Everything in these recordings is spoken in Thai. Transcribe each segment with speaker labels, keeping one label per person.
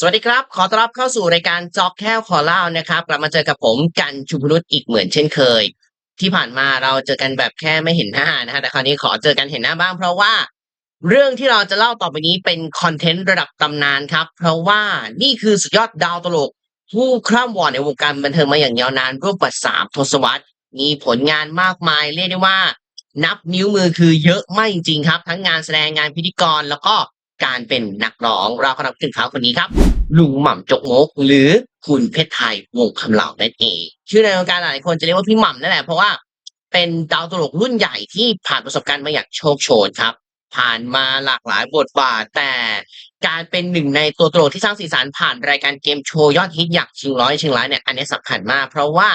Speaker 1: สวัสดีครับ ขอต้อนรับเข้าสู่รายการจอกแค่ขอเล่านะครับ กลับมาเจอกับผมกันชุพนุษอีกเหมือนเช่นเคย ที่ผ่านมาเราเจอกันแบบแค่ไม่เห็นหน้านะฮะแต่คราวนี้ขอเจอกันเห็นหน้าบ้าง เพราะว่าเรื่องที่เราจะเล่าต่อไปนี้เป็นคอนเทนต์ระดับตำนานครับ เพราะว่านี่คือสุดยอดดาวตลก ผู้คร่ำวอดในวงการบันเทิงมาอย่างยาวนานร่วมกว่าสามทศวรรษ มีผลงานมากมายเรียกได้ว่า นับนิ้วมือคือเยอะมากจริงๆครับ ทั้งงานแสดงงานพิธีกรแล้วก็การเป็นนักร้องเราก็นับถึงเขาคนนี้ครับ ลุงหม่ำจกมก หรือคุณเพชรไทยวงคำเหล่านั่นเอง ชื่อในวงการหลายคนจะเรียกว่าพี่หม่ำนั่นแหละเพราะว่าเป็นดาวตลกรุ่นใหญ่ที่ผ่านประสบการณ์มาอย่างโชคโชนครับ ผ่านมาหลากหลายบทบาท แต่การเป็นหนึ่งในตัวตลกที่สร้างสีสันผ่านรายการเกมโชว์ยอดฮิตอย่างชิงร้อยชิงล้านเนี่ยอันนี้สำคัญมาก เพราะว่า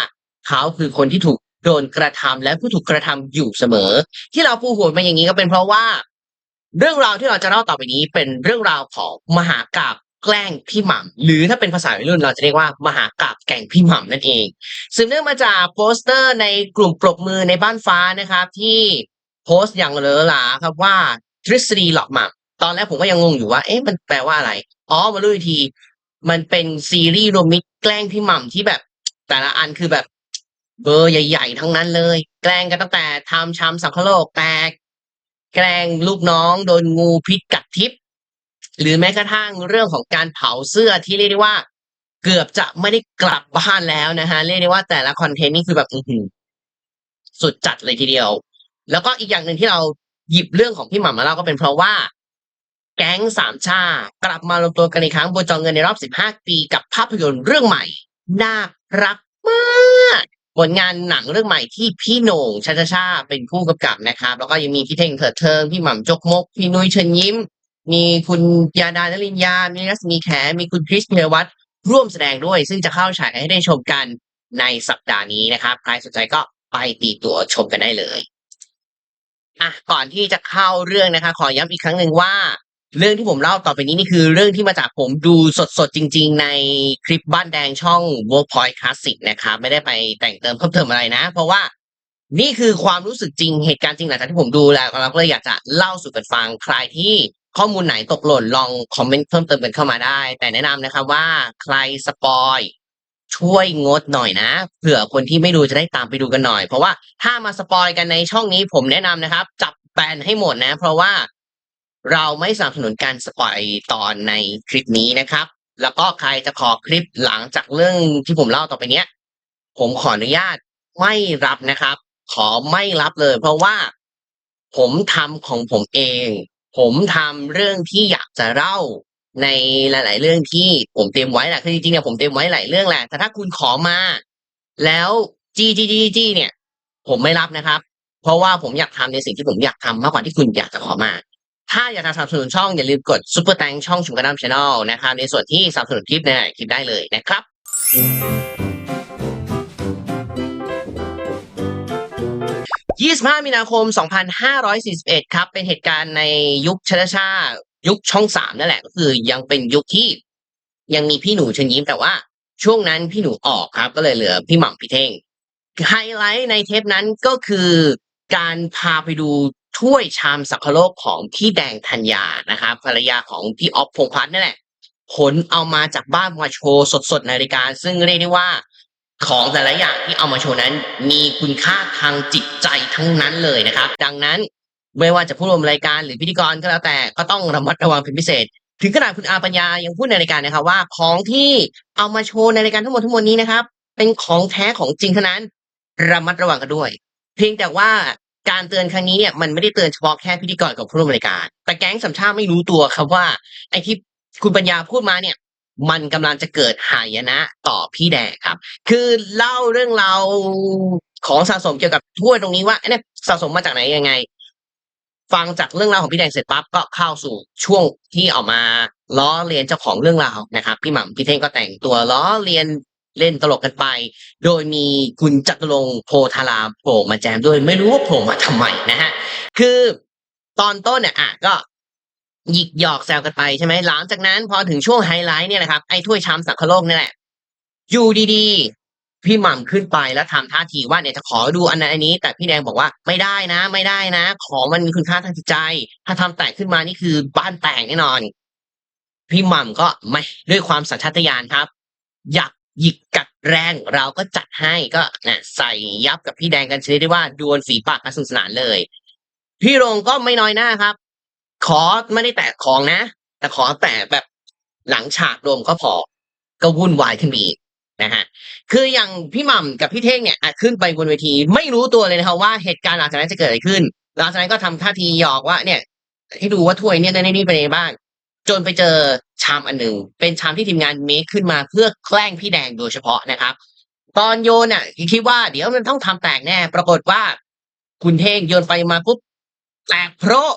Speaker 1: เขาคือคนที่ถูกโดนกระทำและผู้ถูกกระทำอยู่เสมอ ที่เราพูดหัวมาอย่างนี้ก็เป็นเพราะว่า เรื่องราวที่เราจะเล่าต่อไปนี้เป็นเรื่องราวของมหากาบ แกล้งพี่หม่ำหรือถ้าเป็นภาษาวัยรุ่นเราจะเรียกว่ามหากราบแกล้งพี่หม่ำนั่นเองสืบเนื่องมาจากโปสเตอร์ในกลุ่มปรบมือในบ้านฟ้านะครับ ที่โพสต์อย่างเลอหลาครับว่าทฤษฎีหลอกหม่ำตอนแรกผมก็ยังงงอยู่ว่า เอ๊ะมันแปลว่าอะไรอ๋อมารู้อีกที มันเป็นซีรีส์รวมมิตรแกล้งพี่หม่ำที่แบบ แต่ละอันคือแบบเบอร์ใหญ่ ๆ ทั้งนั้นเลย แกล้งกันตั้งแต่ทำชามสังคโลกแตก แกล้งลูกน้องโดนงูพิษกัดทิพย์ หรือแม้กระทั่งเรื่องของการเผาเสื้อที่เรียกได้ว่า เกือบจะไม่ได้กลับบ้านแล้วนะฮะเรียกได้ว่าแต่ละคอนเทนต์นี่คือแบบอือหือสุดจัดเลยทีเดียว แล้วก็อีกอย่างหนึ่งที่เราหยิบเรื่องของพี่หม่ำมาเล่าก็เป็นเพราะว่า แก๊งสามชาติกลับมารวมตัวกันอีกครั้งบนจอเงินในรอบ 15 ปีกับภาพยนตร์เรื่องใหม่ น่ารักมากผลงานหนังเรื่องใหม่ที่พี่โหน่งชาชาชาเป็นผู้กำกับนะครับ แล้วก็ยังมีพี่เท่งเถิดเทิงพี่หม่ำจกมก พี่นุ้ยเชิญยิ้ม มีคุณยาดานลินยา มีรัศมีแข มีคุณคริสเทวัตร่วมแสดงด้วย ซึ่งจะเข้าฉายให้ได้ชมกันในสัปดาห์นี้นะครับ ใครสนใจก็ไปตีตั๋วชมกันได้เลยอะก่อนที่จะเข้าเรื่องนะคะ ขอย้ำอีกครั้งหนึ่งว่า เรื่องที่ผมเล่าต่อไปนี้นี่คือเรื่องที่มาจากผมดูสดๆจริง ๆ ในคลิปบ้านแดงช่อง Workpoint Classic นะครับไม่ได้ไปแต่งเติมเพิ่มเติมอะไรนะ เพราะว่านี่คือความรู้สึกจริงเหตุการณ์จริงหลังจากที่ผมดูแล้วเราก็เลยอยากจะเล่าสู่กันฟังใครที่ ข้อมูลไหนตกหล่นลองคอมเมนต์เพิ่มเติมกันเข้ามาได้ แต่แนะนำนะครับว่าใครสปอยช่วยงดหน่อยนะเผื่อคนที่ไม่ดูจะได้ตามไปดูกันหน่อย เพราะว่าถ้ามาสปอยกันในช่องนี้ผมแนะนำนะครับ จับแบนให้หมดนะ เพราะว่าเราไม่สนับสนุนการสปอยตอนในคลิปนี้นะครับ แล้วก็ใครจะขอคลิปหลังจากเรื่องที่ผมเล่าต่อไปเนี้ย ผมขออนุญาตไม่รับนะครับ ขอไม่รับเลย เพราะว่าผมทำของผมเอง ผมทำเรื่องที่อยากจะเล่าในหลาย ๆ เรื่องที่ผมเตรียมไว้แหละคือจริงๆเนี่ยผมเตรียมไว้หลายเรื่องแหละแต่ถ้าคุณขอมา แล้วจี้จี้จี้จี้เนี่ย ผมไม่รับนะครับ เพราะว่าผมอยากทำในสิ่งที่ผมอยากทำมากกว่าที่คุณอยากจะขอมา ถ้าอยากจะสนับสนุนช่องอย่าลืมกดซุปเปอร์แตงช่องชุมกระดามชาแนลนะครับในส่วนที่สนับสนุนคลิปในคลิปได้เลยนะครับ 25 มีนาคม 2541 ครับ เป็นเหตุการณ์ในยุคชาชายุคช่องสามนั่นแหละ ก็คือยังเป็นยุคที่ ยังมีพี่หนูเชิญยิ้มแต่ว่า ช่วงนั้นพี่หนูออกครับ ก็เลยเหลือพี่หม่ำพี่เท่งไฮไลท์ในเทปนั้นก็คือการพาไปดูถ้วยชามสังคโลกของพี่แดงธัญญานะครับภรรยาของพี่ออฟพงพัฒน์นั่นแหละผลเอามาจากบ้านมาโชว์สดๆในรายการ ซึ่งเรียกได้ว่า ของแต่ละอย่างที่เอามาโชว์นั้นมีคุณค่าทางจิตใจทั้งนั้นเลยนะครับ ดังนั้นไม่ว่าจะผู้ร่วมรายการหรือพิธีกรก็แล้วแต่ก็ต้องระมัดระวังเป็นพิเศษ ถึงขนาดคุณอาปัญญายังพูดในรายการนะครับว่าของที่เอามาโชว์ในรายการทั้งหมดทั้งมวลนี้นะครับ เป็นของแท้ของจริงเท่านั้น ระมัดระวังกันด้วย เพียงแต่ว่าการเตือนครั้งนี้เนี่ยมันไม่ได้เตือนเฉพาะแค่พิธีกรกับผู้ร่วมรายการ แต่แก๊งสัมชาติไม่รู้ตัวครับว่าไอ้ที่คุณปัญญาพูดมาเนี่ย มันกำลังจะเกิดหายนะต่อพี่แดงครับ คือเล่าเรื่องราวของสะสมเกี่ยวกับถ้วยตรงนี้ว่าเนี่ยสะสมมาจากไหนยังไง ฟังจากเรื่องราวของพี่แดงเสร็จปั๊บก็เข้าสู่ช่วงที่ออกมาล้อเลียนเจ้าของเรื่องราวนะครับ พี่หม่ำพี่เท่งก็แต่งตัวล้อเลียนเล่นตลกกันไป โดยมีคุณจตุรงโพธารามโผล่มาแจมด้วย ไม่รู้ว่าโผล่มาทำไมนะฮะ คือตอนต้นเนี่ยอะก็ หยิกหยอกแซวกันไปใช่ไหมหลังจากนั้นพอถึงช่วงไฮไลท์เนี่ยนะครับไอ้ถ้วยชามสังคโลกนี่แหละอยู่ดีๆ พี่หม่ำขึ้นไปแล้วทำท่าทีว่าเนี่ยจะขอดูอันนั้นอันนี้ แต่พี่แดงบอกว่าไม่ได้นะ ไม่ได้นะ ของมันมีคุณค่าทางจิตใจ ถ้าทำแตกขึ้นมานี่คือบ้านแตกแน่นอน พี่หม่ำก็ไม่ด้วยความสัญชาตญาณครับ อยากหยิกกัดแรงเราก็จัดให้ก็นะใส่ยับกับพี่แดงกันชนิดที่ว่าดวลฝีปากกันสนุกสนานเลย พี่รงก็ไม่น้อยหน้าครับ ขอไม่ได้แตะของนะ แต่ขอแตะแบบหลังฉากโดมก็พอ ก็วุ่นวายขึ้นมาอีกนะฮะคืออย่างพี่หม่ำกับพี่เท่งเนี่ยขึ้นไปบนเวที ไม่รู้ตัวเลยนะครับว่าเหตุการณ์หลังจากนั้นจะเกิดอะไรขึ้นหลังจากนั้นก็ทำท่าทีหยอกว่าเนี่ย ให้ดูว่าถ้วยเนี่ยในนี่เป็นบ้าง จนไปเจอชามอันหนึ่งเป็นชามที่ทีมงานเมคขึ้นมาเพื่อแกล้งพี่แดงโดยเฉพาะนะครับ ตอนโยนอะคิดว่าเดี๋ยวมันต้องทำแตกแน่ ปรากฏว่า คุณเท่งโยนไปมาปุ๊บแตกโพระ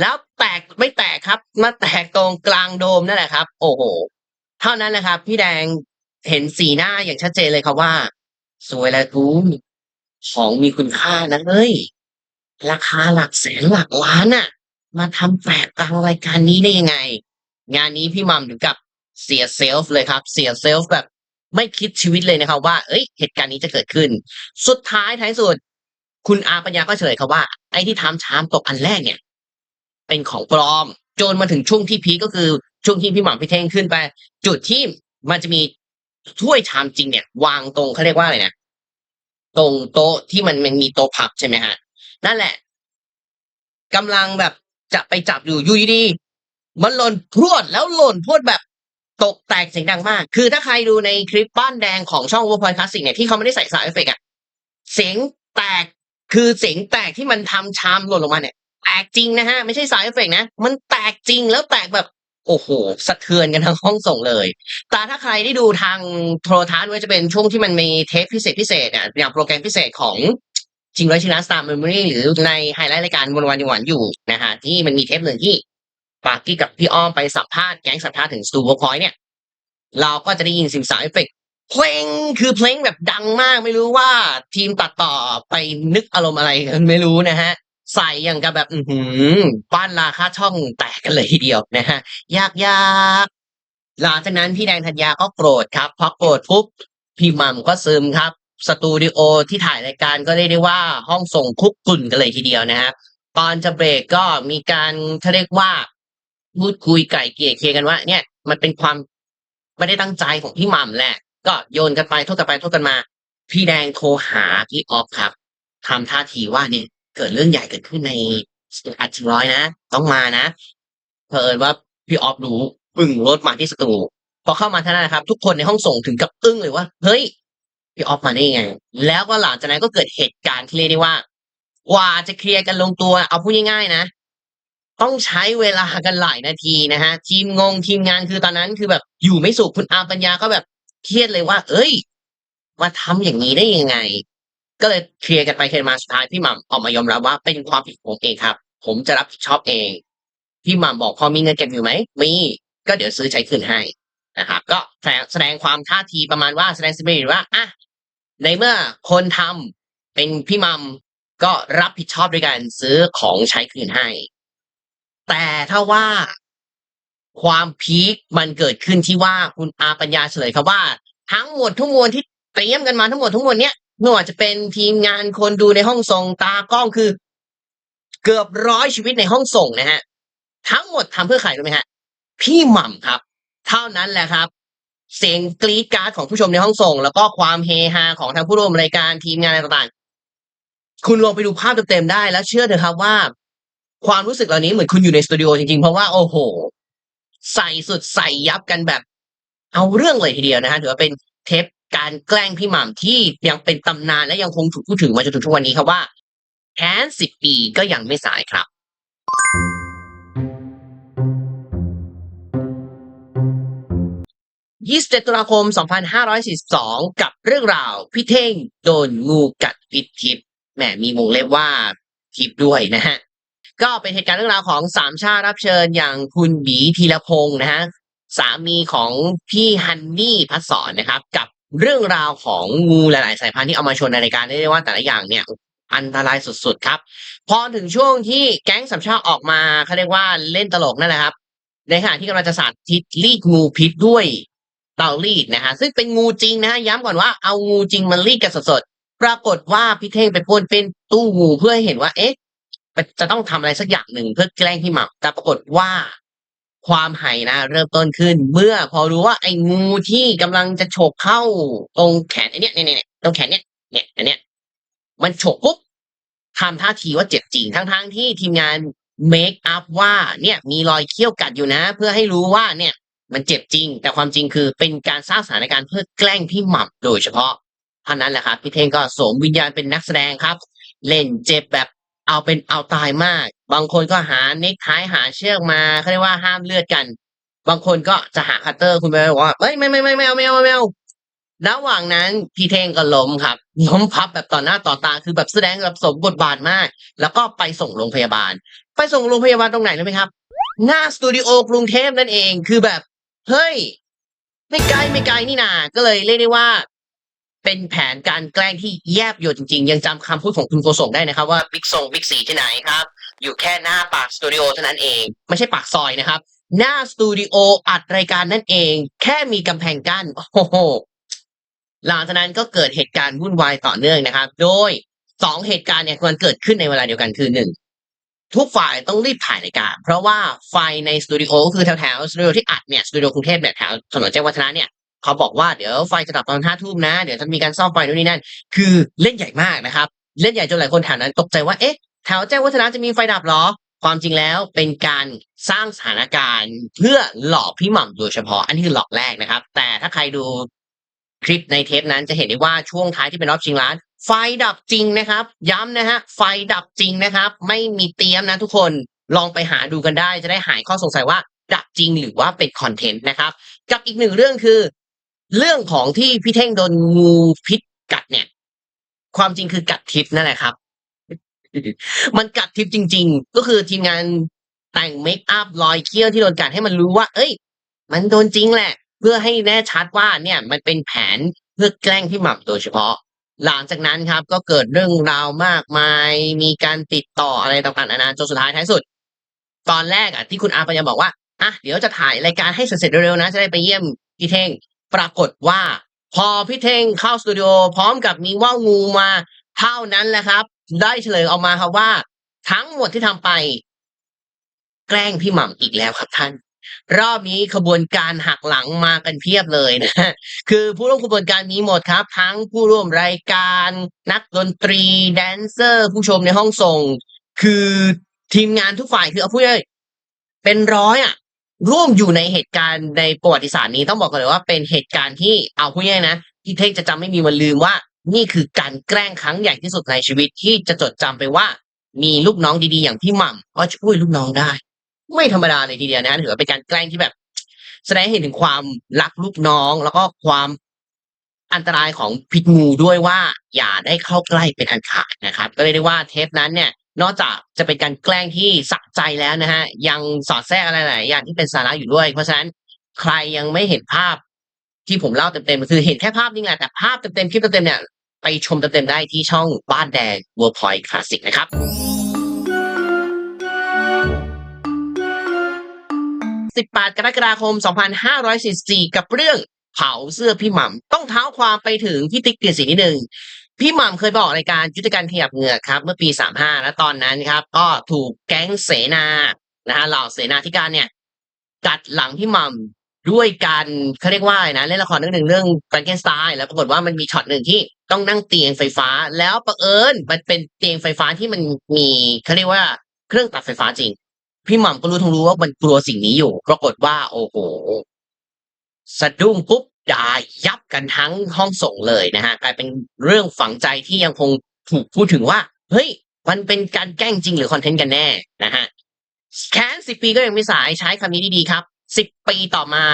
Speaker 1: แล้วแตกไม่แตกครับ มาแตกตรงกลางโดมนั่นแหละครับ โอ้โห เท่านั้นนะครับ พี่แดงเห็นสีหน้าอย่างชัดเจนเลยครับว่า สวยแล้วกูของมีคุณค่านะเฮ้ยราคาหลักแสนหลักล้านอะมาทำแปลกกลางรายการนี้ได้ยังไง งานนี้พี่มัมถึงกับเสียเซลฟ์เลยครับ เสียเซลฟ์แบบไม่คิดชีวิตเลยนะครับ ว่า เอ้ย เหตุการณ์นี้จะเกิดขึ้น สุดท้ายท้ายสุด คุณอาปัญญาก็เฉลยครับว่า ไอ้ที่ทำชามตกอันแรกเนี่ย เป็นของปลอม จนมาถึงช่วงที่พีก็คือช่วงที่พี่หม่ำพี่เท่งขึ้นไป จุดที่มันจะมีถ้วยชามจริงเนี่ย วางตรงเขาเรียกว่าอะไรนะตรงโต๊ะที่มันมันมีโต๊ะพับใช่ไหมฮะนั่นแหละกำลังแบบจะไปจับอยู่อยู่ดีๆมันหล่นพรวดแล้วหล่นพรวดแบบตกแตกเสียงดังมาก คือถ้าใครดูในคลิปบ้านแดงของช่องวอพอยคลาสสิกเนี่ยที่เขาไม่ได้ใส่สายเอฟเฟกต์อะเสียงแตกคือเสียงแตกที่มันทำชามหล่นลงมาเนี่ย แตกจริงนะฮะ ไม่ใช่สายเอฟเฟกต์นะ มันแตกจริงแล้วแตกแบบโอ้โหสะเทือนกันทั้งห้องส่งเลย แต่ถ้าใครได้ดูทางโทรทัศน์ว่าจะเป็นช่วงที่มันมีเทปพิเศษพิเศษอะอย่างโปรแกรมพิเศษของชิงร้อยชิงล้าสตาร์เมมโมรี่หรือในไฮไลท์รายการวันวันยังหวันอยู่นะฮะที่มันมีเทปหนึ่งที่ปากกี้กับพี่อ้อมไปสัมภาษณ์แก๊งสัมภาษณ์ถึงสตูดิโอพอยเนี่ยเราก็จะได้ยินสิ่งสาวเอฟเฟกต์เพลงคือเพลงแบบดังมากไม่รู้ว่าทีมตัดต่อไปนึกอารมณ์อะไรกันไม่รู้นะฮะ ใส่อย่างกับแบบอือหือบ้านราคาช่องแตกกันเลยทีเดียวนะฮะยากยากหลังจากนั้นพี่แดงธัญญาก็โกรธครับพอโกรธปุ๊บพี่หมัมก็ซึมครับสตูดิโอที่ถ่ายรายการก็เรียกได้ว่าห้องส่งคุกกุ่นกันเลยทีเดียวนะครับตอนจะเบรกก็มีการเขาเรียกว่า พูดคุยไก่เกลี่ยเคียกันว่า เนี่ย มันเป็นความไม่ได้ตั้งใจของพี่หม่ำแหละ ก็โยนกันไปโทษกันไปโทษกันมา พี่แดงโทรหาพี่ออฟครับทำท่าทีว่าเนี่ย เกิดเรื่องใหญ่เกิดขึ้นในอัดร้อยนะ ต้องมานะเผอิญว่าพี่ออฟรู้ปึ่งรถมาที่สตูพอเข้ามาเท่านั้นนะครับ ทุกคนในห้องส่งถึงกับอึ้งเลยว่า เฮ้ยพี่ออฟมาได้ยังไง แล้วก็หลังจากนั้นก็เกิดเหตุการณ์ที่เรียกได้ว่า กว่าจะเคลียร์กันลงตัว เอาพูดง่ายๆนะ ต้องใช้เวลากันหลายนาทีนะฮะ ทีมงงทีมงานคือตอนนั้นคือแบบอยู่ไม่สุขคุณอาปัญญาก็แบบเครียดเลยว่า เอ้ย มาทำอย่างนี้ได้ยังไง ก็เลยเคลียร์กันไปเคลียร์มาสุดท้ายพี่หม่ำออกมายอมรับว่าเป็นความผิดของผมเองครับ ผมจะรับผิดชอบเอง พี่หม่ำบอกพอมีเงินเก็บอยู่ไหมมีก็เดี๋ยวซื้อใช้คืนให้นะครับก็แสดงความท่าทีประมาณว่าแสดงสปิริตว่าอะในเมื่อคนทำเป็นพี่ม่ำก็รับผิดชอบด้วยการซื้อของใช้คืนให้ แต่ถ้าว่าความพีคมันเกิดขึ้นที่ว่าคุณอาปัญญาเฉลยครับว่า ทั้งหมดทั้งมวลที่เตรียมกันมาทั้งหมดทั้งมวลเนี้ย ไม่ว่าจะเป็นทีมงานคนดูในห้องส่งตากล้องคือ เกือบร้อยชีวิตในห้องส่งนะฮะ ทั้งหมดทำเพื่อใครรู้ไหมฮะ พี่หม่ำครับ เท่านั้นแหละครับ เสียงกรี๊ดการ์ดของผู้ชมในห้องส่ง แล้วก็ความเฮฮาของทางผู้ร่วมรายการทีมงานต่างๆ คุณลองไปดูภาพเต็มๆได้แล้วเชื่อเถอะครับว่า ความรู้สึกเหล่านี้เหมือนคุณอยู่ในสตูดิโอจริงๆ เพราะว่าโอ้โห ใส่สุดใส่ยับกันแบบ เอาเรื่องเลยทีเดียวนะฮะถือว่าเป็นเทป การแกล้งพี่หม่ำที่ยังเป็นตำนานและยังคงถูกพูดถึงมาจนถึงทุกวันนี้ครับว่าแค้นสิบปีก็ยังไม่สายครับ27ตุลาคม 2542 กับเรื่องราวพี่เท่งโดนงูกัดพิษทิพย์แหมมีวงเล็บว่าทิพย์ด้วยนะฮะ ก็เป็นเหตุการณ์เรื่องราวของสามชาติรับเชิญอย่างคุณบีธีรพงศ์นะฮะสามีของพี่ฮันนี่พัศสอนนะครับ กับ เรื่องราวของงูหลาย ๆ สายพันธุ์ที่เอามาชนในรายการได้เรียกว่าแต่ละอย่างเนี่ยอันตรายสุด ๆ ครับ พอถึงช่วงที่แก๊งสามชาติออกมาเขาเรียกว่าเล่นตลกนั่นแหละครับ ในขณะที่กำลังจะสาธิตรีดงูพิษด้วยเตารีดนะฮะซึ่งเป็นงูจริงนะฮะย้ำก่อนว่าเอางูจริงมันรีดกันสด ๆ ปรากฏว่าพี่เท่งไปพ่นเป็นตู้งูเพื่อให้เห็นว่าเอ๊ะจะต้องทำอะไรสักอย่างหนึ่งเพื่อแกล้งพี่หม่ำแต่ปรากฏว่า ความไหายนะเริ่มต้นขึ้น เมื่อพอรู้ว่าไอ้งูที่กำลังจะฉกเข้าตรงแขนไอ้เนี่ยเนี่ยเนี่ยตรงแขนเนี่ยเนี่ยอันเนี้ยมันฉกปุ๊บทำท่าทีว่าเจ็บจริงทั้งๆที่ทีมงานเมคอัพว่าเนี่ยมีรอยเขี้ยวกัดอยู่นะ เพื่อให้รู้ว่าเนี่ย มันเจ็บจริง แต่ความจริงคือเป็นการสร้างสถานการณ์เพื่อแกล้งพี่หม่ำโดยเฉพาะเท่านั้นแหละครับพี่เท่งก็สวมวิญญาณเป็นนักแสดงครับ เล่นเจ็บแบบเอาเป็นเอาตายมาก บางคนก็หาเน็กไทหาเชือกมาเขาเรียกว่าห้ามเลือดกัน บางคนก็จะหาคัตเตอร์คุณไปบอกว่าเอ้ยไม่ไม่ไม่ไม่เอาไม่เอาไม่เอาระหว่างนั้นพี่เทงก็ล้มครับล้มพับแบบต่อหน้าต่อตาคือแบบแสดงแบบสมบทบาทมาก แล้วก็ไปส่งโรงพยาบาล ไปส่งโรงพยาบาลตรงไหนรู้ไหมครับ หน้าสตูดิโอกรุงเทพนั่นเองคือแบบ เฮ้ย ไม่ไกลไม่ไกลนี่นา ก็เลยเรียกได้ว่า เป็นแผนการแกล้งที่แยบยลจริงๆ ยังจำคำพูดของคุณโกศลได้นะครับว่าบิ๊กซงบิ๊กซีที่ไหนครับ อยู่แค่หน้าปากสตูดิโอเท่านั้นเอง ไม่ใช่ปากซอยนะครับ หน้าสตูดิโออัดรายการนั่นเอง แค่มีกำแพงกั้นโอ้โหหลังจากนั้นก็เกิดเหตุการณ์วุ่นวายต่อเนื่องนะครับ โดยสองเหตุการณ์เนี่ยมันเกิดขึ้นในเวลาเดียวกันคือหนึ่งทุกฝ่ายต้องรีบถ่ายรายการ เพราะว่าไฟในสตูดิโอก็คือแถวแถวๆสตูดิโอที่อัดเนี่ยสตูดิโอกรุงเทพเนี่ยแถวถนนแจ้งวัฒนะเนี่ยเขาบอกว่าเดี๋ยวไฟจะดับตอนห้าทุ่มนะ เดี๋ยวจะมีการซ่อมไฟนู่นนี่นั่น คือเล่นใหญ่มากนะครับ เล่นใหญ่จนหลายคนแถวนั้นตกใจว่าเอ๊ะ แถวแจ้งวัฒนะจะมีไฟดับหรอ ความจริงแล้วเป็นการสร้างสถานการณ์เพื่อหลอกพี่หม่ำโดยเฉพาะ อันนี้คือหลอกแรกนะครับ แต่ถ้าใครดูคลิปในเทปนั้นจะเห็นได้ว่าช่วงท้ายที่เป็นรอบชิงล้าน ไฟดับจริงนะครับ ย้ำนะฮะไฟดับจริงนะครับ ไม่มีเตรียมนะทุกคนลองไปหาดูกันได้จะได้หายข้อสงสัยว่าดับจริงหรือว่าเป็นคอนเทนต์นะครับ กับอีกหนึ่งเรื่องคือ เรื่องของที่พี่เท่งโดนงูพิษกัดเนี่ย ความจริงคือกัดทิพย์นั่นแหละครับ มันกัดทิพย์จริง ๆ ก็คือทีมงานแต่งเมคอัพรอยเคี้ยวที่โดนกัดให้มันรู้ว่า เอ้ย มันโดนจริงแหละ เพื่อให้แน่ชัดว่าเนี่ย มันเป็นแผนเพื่อแกล้งพี่หม่ำโดยเฉพาะ หลังจากนั้นครับ ก็เกิดเรื่องราวมากมาย มีการติดต่ออะไรต่างๆนานาจนสุดท้ายท้ายสุด ตอนแรกอะที่คุณอาพยายาบอกว่าอะเดี๋ยวจะถ่ายรายการให้เสร็จเร็วๆนะจะได้ไปเยี่ยมพี่เท่งปรากฏว่า พอพี่เท่งเข้าสตูดิโอพร้อมกับมีว่าวงูมาเท่านั้นแหละครับ ได้เฉลยออกมาครับว่า ทั้งหมดที่ทำไป แกล้งพี่หม่ำอีกแล้วครับท่าน รอบนี้ขบวนการหักหลังมากันเพียบเลยนะคือผู้ร่วมขบวนการมีหมดครับ ทั้งผู้ร่วมรายการ นักดนตรี แดนเซอร์ ผู้ชมในห้องส่ง คือทีมงานทุกฝ่ายคือเอาพูดง่ายเป็นร้อยอะร่วมอยู่ในเหตุการณ์ในประวัติศาสตร์นี้ต้องบอกกันเลยว่าเป็นเหตุการณ์ที่เอาพูดง่ายนะที่เท่งจะจำไม่มีวันลืมว่า นี่คือการแกล้งครั้งใหญ่ที่สุดในชีวิตที่จะจดจำไปว่า มีลูกน้องดีๆ อย่างพี่หม่ำก็ช่วยลูกน้องได้ ไม่ธรรมดาเลยทีเดียวนะถือว่าเป็นการแกล้งที่แบบ แสดงให้เห็นถึงความรักลูกน้องแล้วก็ความอันตรายของพิษงูด้วยว่าอย่าได้เข้าใกล้เป็นอันขาดนะครับ ก็เลยได้ว่าเทปนั้นเนี่ย นอกจากจะเป็นการแกล้งที่สะใจแล้วนะฮะยังสอดแทรกอะไรหลายอย่างที่เป็นสาระอยู่ด้วย เพราะฉะนั้นใครยังไม่เห็นภาพที่ผมเล่าเต็มๆคือเห็นแค่ภาพนี่แหละแต่ภาพเต็มๆคลิปเต็มๆเนี่ย ไปชมเต็มๆได้ที่ช่องบ้านแดง World Point Classic นะครับ18 กรกฎาคม 2544 กับเรื่องเผาเสื้อพี่หม่ำต้องเท้าความไปถึงพี่ติ๊กเกียรติศรีนิดนึงพี่หม่ำเคยบอกรายการยุทธการขยับเหงือกครับ เมื่อปี 35 แล้วตอนนั้นครับ ก็ถูกแก๊งเสนานะฮะเหล่าเสนาธิการเนี่ยกัดหลังพี่หม่ำ ด้วยการเขาเรียกว่าอะไรนะเล่นละครเรื่องหนึ่งเรื่องแฟรงเกนสไตน์แล้วปรากฏว่ามันมีช็อตหนึ่งที่ต้องนั่งเตียงไฟฟ้า แล้วประเอิญมันเป็นเตียงไฟฟ้าที่มันมีเขาเรียกว่าเครื่องตัดไฟฟ้าจริง พี่หม่ำก็รู้ทั้งรู้ว่ามันกลัวสิ่งนี้อยู่ ปรากฏว่า โอ้โหสะดุ้งปุ๊บด่ายับกันทั้งห้องส่งเลยนะฮะกลายเป็นเรื่องฝังใจที่ยังคงถูกพูดถึงว่า เฮ้ย มันเป็นการแกล้งจริงหรือคอนเทนต์กันแน่นะฮะแค้นสิบปีก็ยังไม่สายใช้คำนี้ดีๆครับ สิบปีต่อมา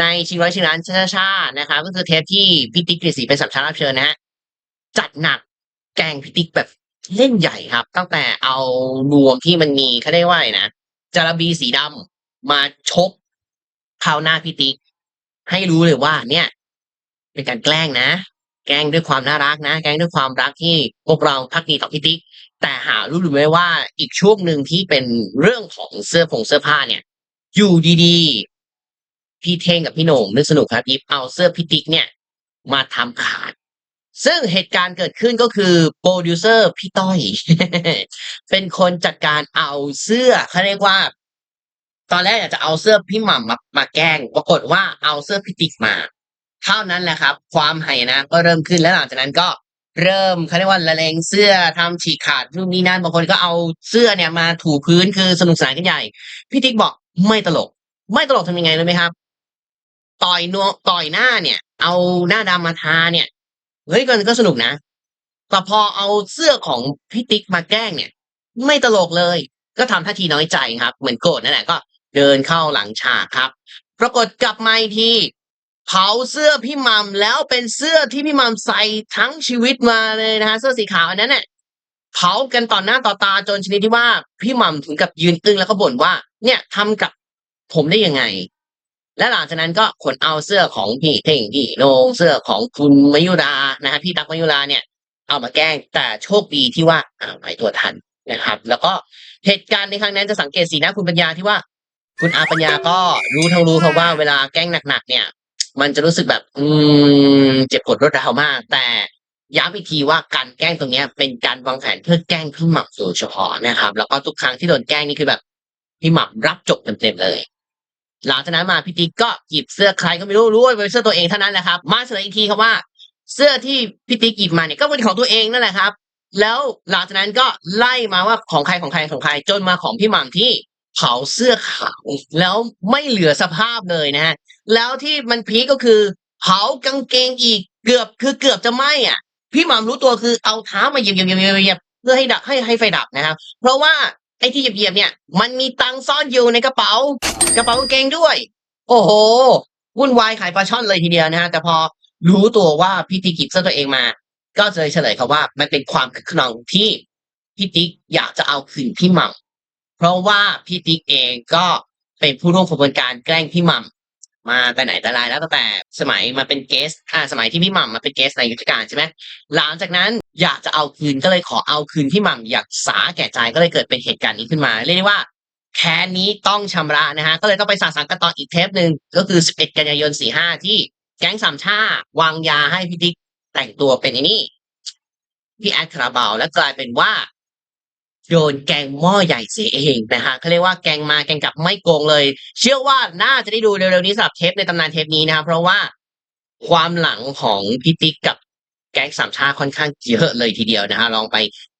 Speaker 1: ในชิงร้อยชิงล้านชาชาๆนะครับ ก็คือเทปที่พี่ติ๊กฤษศรีเป็นสัมภารับเชิญนะฮะจัดหนักแกงพี่ติ๊กแบบเล่นใหญ่ครับ ตั้งแต่เอานวมที่มันมีเขาได้ว่าอะไรนะจารบีสีดำมาชกข้าหน้าพี่ติ๊กให้รู้เลยว่า เนี่ย เป็นการแกล้งนะ แกล้งด้วยความน่ารักนะ แกล้งด้วยความรักที่พวกเราพักดีต่อพี่ติ๊กแต่หารู้หรือไม่ว่าอีกช่วงหนึ่งที่เป็นเรื่องของเสื้อผงเสื้อผ้าเนี่ย อยู่ดีๆ พี่เท่งกับพี่โหน่งนึกสนุกครับยิบเอาเสื้อพี่ติ๊กเนี่ย มาทำขาด ซึ่งเหตุการณ์เกิดขึ้นก็คือโปรดิวเซอร์พี่ต้อย เป็นคนจัดการเอาเสื้อเขาเรียกว่า ตอนแรกอยากจะเอาเสื้อพี่หม่ำมามาแกล้ง ปรากฏว่าเอาเสื้อพี่ติ๊กมา เท่านั้นแหละครับ ความไหายนะก็เริ่มขึ้นแล้วหลังจากนั้นก็เริ่มเขาเรียกว่าละเลงเสื้อทำฉีกขาดนู่นนี่นั่นบางคนก็เอาเสื้อเนี่ยมาถูพื้นคือสนุกสนานกันใหญ่พี่ติ๊กบอก ไม่ตลก ไม่ตลกทำยังไงรู้ไหมครับ ต่อยนัวต่อยหน้าเนี่ย เอาหน้าดำมาทาเนี่ยเฮ้ยก็ก็สนุกนะแต่พอเอาเสื้อของพี่ติ๊กมาแกล้งเนี่ย ไม่ตลกเลย ก็ทำท่าทีน้อยใจครับ เหมือนโกรธนั่นแหละก็ เดินเข้าหลังฉากครับ ปรากฏกลับมาอีกทีเผาเสื้อพี่มัมแล้วเป็นเสื้อที่พี่มัมใส่ทั้งชีวิตมาเลยนะฮะเสื้อสีขาวอันนั้นเนี่ย เผากันต่อหน้าต่อตาจนชนิดที่ว่าพี่มัมถึงกับยืนตึงแล้วก็บ่นว่า เนี่ยทำกับผมได้ยังไง และหลังจากนั้นก็ขนเอาเสื้อของพี่เท่งพี่โนงเสื้อของคุณมยุรานะฮะพี่ตักมยุราเนี่ย เอามาแกล้งแต่โชคดีที่ว่าอ่าไหวตัวทันนะครับ แล้วก็เหตุการณ์ในครั้งนั้นจะสังเกตสีหน้าคุณปัญญาที่ว่า คุณอาปัญญาก็รู้ทั้งรู้ครับว่าเวลาแกล้งหนักๆเนี่ย มันจะรู้สึกแบบ อืมเจ็บปวดรวดร้าวมาก แต่ ย้ำอีกทีว่าการแกล้งตรงนี้เป็นการวางแผนเพื่อแกล้งพี่หม่ำโดยเฉพาะนะครับ แล้วก็ทุกครั้งที่โดนแกล้งนี่คือแบบพี่หม่ำรับจบเต็มๆเลย หลังจากนั้นมาพี่ติ๊กก็หยิบเสื้อใครก็ไม่รู้รู้ว่าเป็นเสื้อตัวเองเท่านั้นแหละครับ มาเฉลยอีกทีครับว่า เสื้อที่พี่ติ๊กหยิบมาเนี่ยก็เป็นของตัวเองนั่นแหละครับ แล้วหลังจากนั้นก็ไล่มาว่าของใครของใครของใครจนมาของพี่หม่ำที่เผาเสื้อขาวแล้วไม่เหลือสภาพเลยนะฮะแล้วที่มันพีก็คือเผากางเกงอีกเกือบคือเกือบจะไหม้อะ พี่หม่ำรู้ตัวคือเอาเท้ามาเหยียบเหยียบเหยียบเหยียบเหยียบเพื่อให้ดับให้ให้ไฟดับนะครับ เพราะว่าไอ้ที่เหยียบเหยียบเนี่ย มันมีตังซ่อนอยู่ในกระเป๋า กระเป๋ากางเกงด้วย โอ้โหวุ่นวายขายปลาช่อนเลยทีเดียวนะฮะแต่พอรู้ตัวว่าพี่ติ๊กหยิบเสื้อตัวเองมา ก็เลยเฉลยครับว่า มันเป็นความคึกขนองที่พี่ติ๊กอยากจะเอาคืนพี่หม่ำเพราะว่าพี่ติ๊กเองก็เป็นผู้ร่วมขบวนการแกล้งพี่หม่ำ มาแต่ไหนแต่ไรแล้วตั้งแต่สมัยมาเป็นเกสอ่าสมัยที่พี่หม่ำมาเป็นเกสในยุทธการใช่ไหมหลังจากนั้นอยากจะเอาคืนก็เลยขอเอาคืนพี่หม่ำอยากสาแก่ใจก็เลยเกิดเป็นเหตุการณ์นี้ขึ้นมา เรียกได้ว่าแค้นนี้ต้องชำระนะฮะก็เลยต้องไปสาสางกันต่ออีกเทปหนึ่งก็คือ 11 กันยายน 45 ที่แก๊งสามชาวางยาให้พี่ติ๊กแต่งตัวเป็นไอ้นี่พี่แอดคาราบาวแล้วกลายเป็นว่า โดนแกงหม้อใหญ่เสียเองนะฮะเขาเรียกว่าแกงมาแกงกลับไม่โกงเลย เชื่อว่าน่าจะได้ดูเร็วๆนี้สำหรับเทปในตำนานเทปนี้นะครับเพราะว่าความหลังของพี่ติ๊กกับแก๊งสามชาค่อนข้างเยอะเลยทีเดียวนะฮะลองไป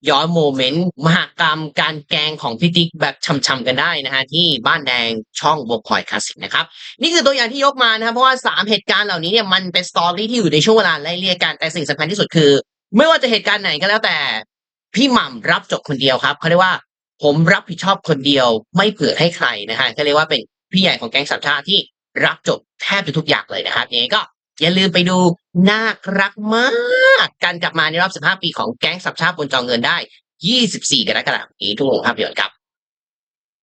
Speaker 1: ย้อนโมเมนต์มหากรรมการแกงของพี่ติ๊กแบบช่ำๆกันได้นะฮะที่บ้านแดงช่องบกคอยคลาสสิกนะครับนี่คือตัวอย่างที่ยกมานะครับเพราะว่าสามเหตุการณ์เหล่านี้เนี่ยมันเป็นสตอรี่ที่อยู่ในช่วงเวลาไล่เลี่ยกันแต่สิ่งสำคัญที่สุดคือ ไม่ว่าจะเหตุการณ์ไหนก็แล้วแต่ พี่หม่ำรับจบคนเดียวครับเขาเรียกว่า ผมรับผิดชอบคนเดียว ไม่เผื่อให้ใครนะฮะก็เรียกว่าเป็นพี่ใหญ่ของแก๊งสามชาติที่รับจบแทบจะทุกอย่างเลยนะครับยังไงก็อย่าลืมไปดูน่ารักมากการกลับมาในรอบ 15 ปีของแก๊งสับชาติบนจอเงินได้ 24 กรกฎาคมนี้ทุกโรงภาพยนตร์ครับ